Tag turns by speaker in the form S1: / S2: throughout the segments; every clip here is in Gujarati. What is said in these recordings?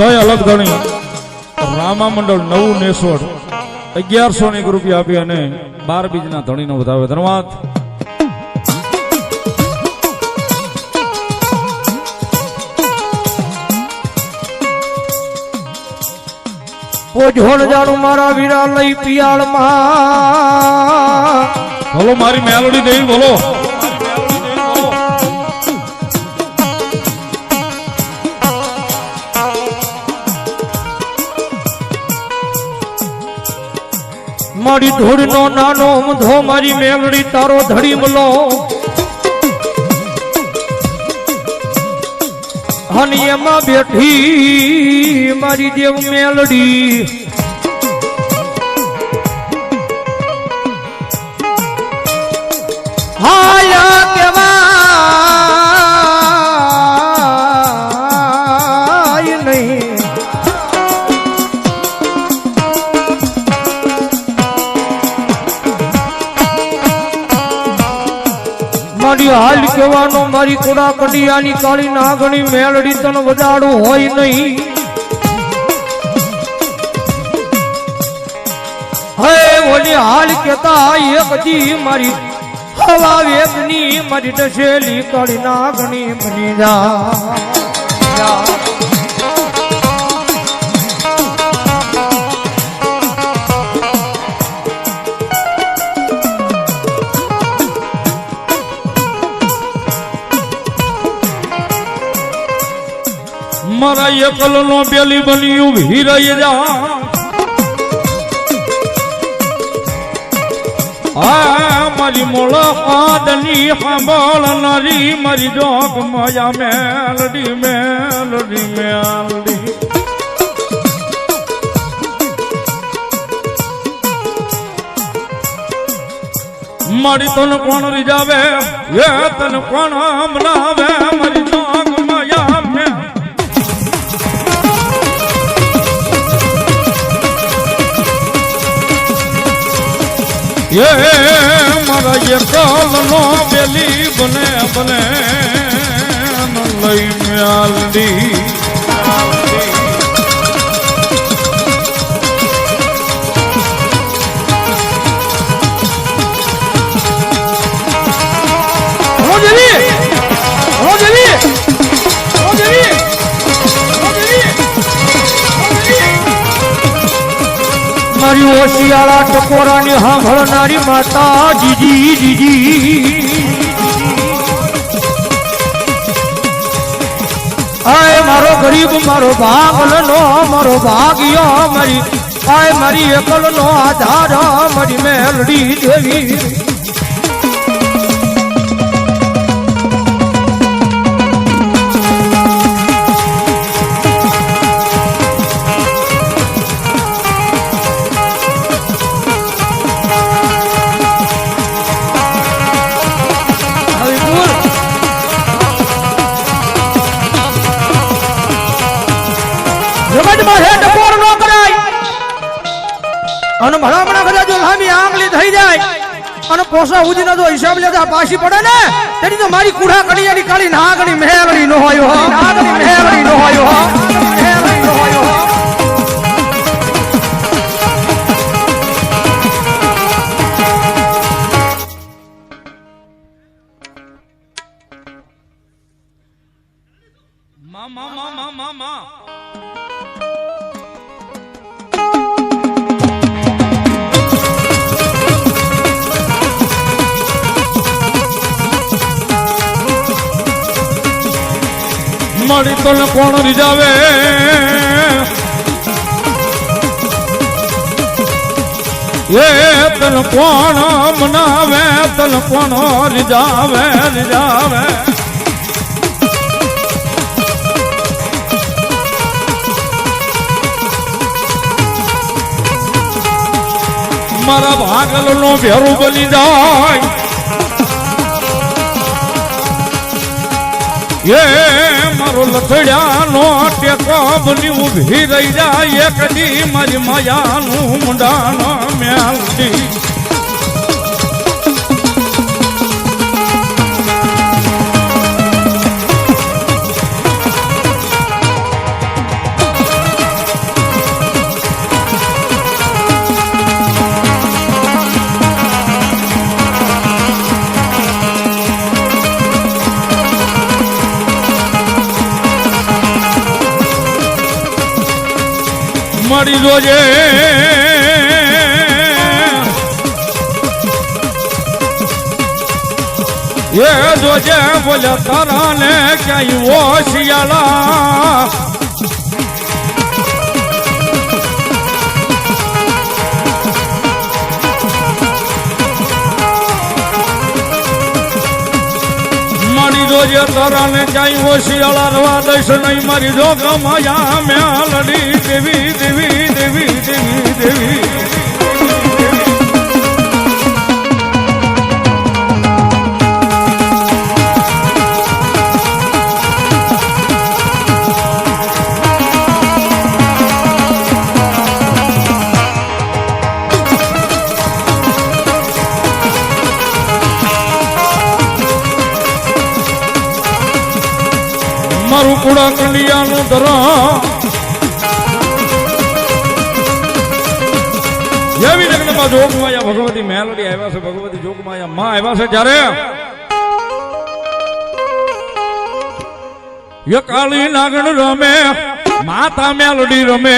S1: જય અલગ ધણી રામા મંડળ નવું નેસોડ. અગિયારસો ની રૂપિયા આપી અને બાર બીજના ધણીનો વધાવે ધન્યવાદ.
S2: ઓઢોણ જાણું મારા વીરા લઈ પિયાળમાં
S1: બોલો મારી મેલોડી દેવી બોલો.
S2: મારી ધૂળનો નાનો ઊંધો, મારી મેલડી, તારો ધડી મલો અને એમાં બેઠી મારી દેવ મેલડી. હાયા હાલ કહેવાનો, મારી કુડા કડિયાની કાળી નાગણી મેળડી તન વજાડું હોય નહીં. હે ઓલી, હાલ કેતા એક જી મારી હવા વેગની, મારી ડસેલી કાળી નાગણી બની જા.
S1: મારા એકલ નો બેલી બન્યું હિરય જા. આ મારી મુલાકાતની સાંભળનારી મારી જોગ માયા મેલડી મેલડી મેલડી. મારી તન કોણ રીજાવે, એ તન કોણ મનાવે મારા એકલ નો બેલી બને બને લઈને આલડી.
S2: મારી ઓશિયાળા ટકોરાની સાંભળનારી માતા જીજી જીજી આય મારો ગરીબ, મારો ભાગલ નો મારો ભાગ્યો મારી. આય મારી એકલ નો આધાર, મારી મેલડી દેવી. જગતમાં હે ટકોર નો કરાય? અને ભલામણા કદાચ જો લાંબી આંગળી થઈ જાય, અને પોસા ઉજીનો જો હિસાબ લેતા પાછી પડે ને? તેની તો મારી કુડા કડિયાની કાળી નાગણી મેળડી નો હોય નાગણી મેળડી નો હોય હો. નો હોય હો
S1: મામા મામા મામા મારી તને કોણ રીજાવે? એ તન કોણ મનાવે? તન કોણ રીજાવે? રીજાવે. મારા ભાગલ નો ભેરું બની જાય. એ મારો લથડ્યાનો ટેકો બની ઊભી રહી જાય. એક દી મારી માયાનું મુંડાનો મેલડી મળી જોજે. એ જોજે બોલે તારા ને ક્યાંય ઓશિયાળા મારી જોજે જાય ઓશિયાળા રવા દઈશ નહીં. મારી જોગ મેં લડી દેવી દેવી દેવી દેવી દેવી. કુડા કંડિયાનું ધરા એવી લગ્નમાં જોગમાયા ભગવતી મેલડી આવ્યા છે, ભગવતી જોગમાયા માં આવ્યા છે જ્યારે એ કાળી નાગણ રમે, માતા મેલોડી રમે.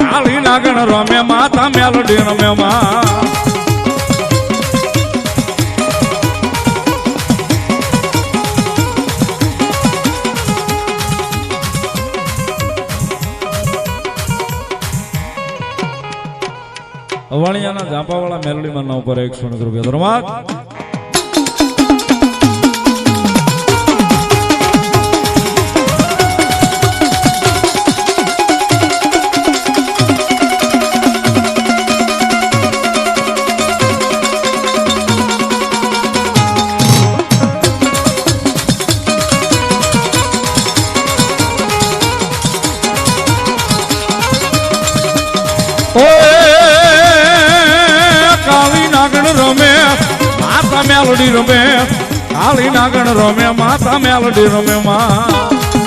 S1: કાળી નાગણ રમે, માતા મેલડી રમે માં. અવાણિયાના ઝાંપાવાળા મેલડીમાં ના ઉપર એકસો રૂપિયા ધર્માત નાગણ રમે માતા મેલડી રમે કાળી નાગણ રમે માતા મેલડી રમે માં.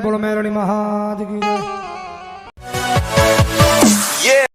S2: Por going to be very